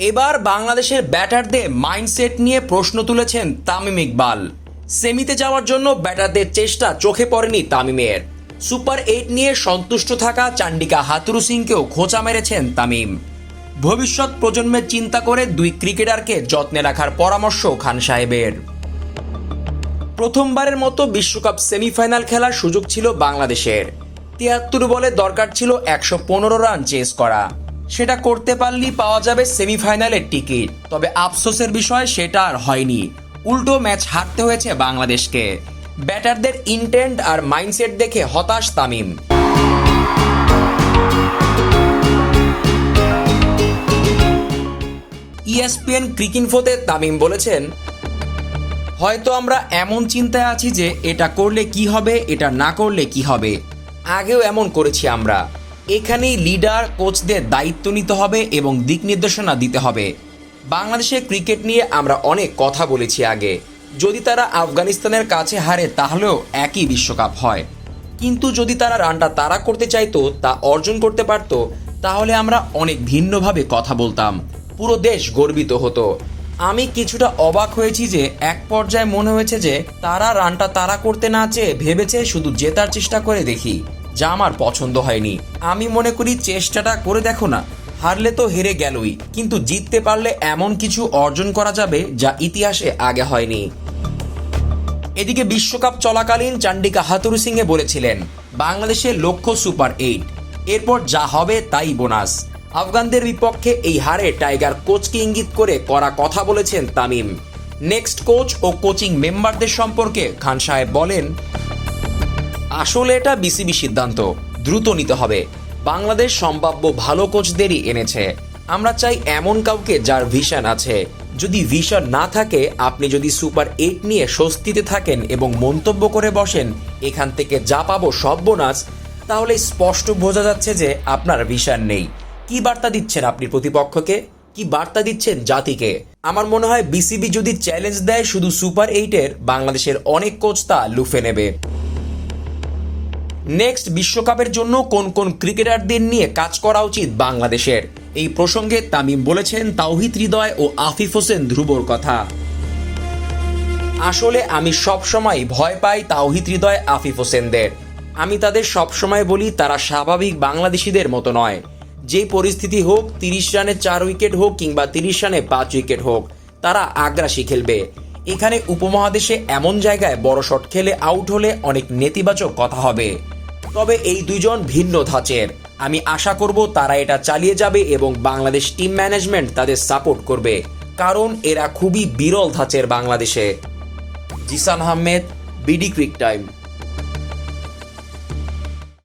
এবার বাংলাদেশের ব্যাটারদের মাইন্ডসেট নিয়ে প্রশ্ন তুলেছেন তামিম ইকবাল। সেমিতে যাওয়ার জন্য ব্যাটারদের চেষ্টা চোখে পড়েনি তামিমের। সুপার এইট নিয়ে সন্তুষ্ট থাকা চান্ডিকা হাতুরু সিংকেও খোঁচা মেরেছেন তামিম। ভবিষ্যৎ প্রজন্মের চিন্তা করে দুই ক্রিকেটারকে যত্নে রাখার পরামর্শ খান সাহেবের। প্রথমবারের মতো বিশ্বকাপ সেমিফাইনাল খেলার সুযোগ ছিল বাংলাদেশের। তিয়াত্তর বলে দরকার ছিল একশো পনেরো রান চেস করা। সেটা করতে পারলেই পাওয়া যাবে সেমিফাইনালের টিকিট। তবে আফসোসের বিষয়, সেটা আর হয়নি। উল্টো ম্যাচ হারতে হয়েছে বাংলাদেশকে। ব্যাটারদের ইন্টেন্ট আর মাইন্ডসেট দেখে হতাশ তামিম। ইএসপিএন ক্রিকিনফোতে তামিম বলেছেন, হয়তো আমরা এমন চিন্তায় আছি যে এটা করলে কি হবে, এটা না করলে কি হবে। আগেও এমন করেছি আমরা। এখানেই লিডার কোচদের দায়িত্ব নিতে হবে এবং দিক নির্দেশনা দিতে হবে। বাংলাদেশের ক্রিকেট নিয়ে আমরা অনেক কথা বলেছি আগে। যদি তারা আফগানিস্তানের কাছে হারে, তাহলেও একই বিশ্বকাপ হয়। কিন্তু যদি তারা রানটা তারা করতে চাইতো, তা অর্জন করতে পারত, তাহলে আমরা অনেক ভিন্নভাবে কথা বলতাম। পুরো দেশ গর্বিত হতো। আমি কিছুটা অবাক হয়েছি যে, এক পর্যায়ে মনে হয়েছে যে, তারা রানটা তারা করতে না চেয়ে ভেবেছে শুধু জেতার চেষ্টা করে দেখি। যা আমার পছন্দ হয়নি। আমি মনে করি চেষ্টাটা করে দেখো না। হারলে তো হেরে গেলই। কিন্তু জিততে পারলে এমন কিছু অর্জন করা যাবে যা ইতিহাসে আগে হয়নি। এদিকে বিশ্বকাপ চলাকালীন চান্ডিকা হাতুরু সিংয়ে বলেছিলেন বাংলাদেশের লক্ষ্য সুপার এইট। এরপর যা হবে তাই বোনাস। আফগানদের বিপক্ষে এই হারে টাইগার কোচকে ইঙ্গিত করে করা কথা বলেছেন তামিম। নেক্সট কোচ ও কোচিং মেম্বারদের সম্পর্কে খান সাহেব বলেন আসলে এটা বিসিবি সিদ্ধান্ত। দ্রুত নিতে হবে। বাংলাদেশ সম্ভাব্য ভালো কোচদেরই এনেছে। আমরা চাই এমন কাউকে যার ভিশন আছে। যদি ভিশন না থাকে, আপনি যদি সুপার এইট নিয়ে স্বস্তিতে থাকেন এবং মন্তব্য করে বসেন, এখান থেকে যা পাবো সব বোনাস, তাহলে স্পষ্ট বোঝা যাচ্ছে যে আপনার ভিশন নেই। কি বার্তা দিচ্ছেন আপনি প্রতিপক্ষকে? কি বার্তা দিচ্ছেন জাতিকে? আমার মনে হয় বিসিবি যদি চ্যালেঞ্জ দেয় শুধু সুপার এইটের, বাংলাদেশের অনেক কোচ তা লুফে নেবে। নেক্সট বিশ্বকাপের জন্য কোন কোন ক্রিকেটারদের নিয়ে কাজ করা উচিত বাংলাদেশের? এই প্রসঙ্গে তামিম বলেছেন তাওহিদ হৃদয় ও আফিফ হোসেন ধ্রুবর কথা। আসলে আমি সব সময় ভয় পাই তাওহিদ হৃদয়, আফিফ হোসেনদের। আমি তাদের সব সময় বলি তারা স্বাভাবিক বাংলাদেশিদের মতো নয়। যে পরিস্থিতি হোক, তিরিশ রানে চার উইকেট হোক কিংবা তিরিশ রানে পাঁচ উইকেট হোক, তারা আগ্রাসী খেলবে। এখানে উপমহাদেশে এমন জায়গায় বড় শট খেলে আউট হলে অনেক নেতিবাচক কথা হবে। তবে এই দুজন ভিন্ন ধাঁচের। আমি আশা করব তারা এটা চালিয়ে যাবে এবং বাংলাদেশ টিম ম্যানেজমেন্ট তাদের সাপোর্ট করবে, কারণ এরা খুবই বিরল ধাঁচের বাংলাদেশে। Jisan Ahmed, BD Cric Time.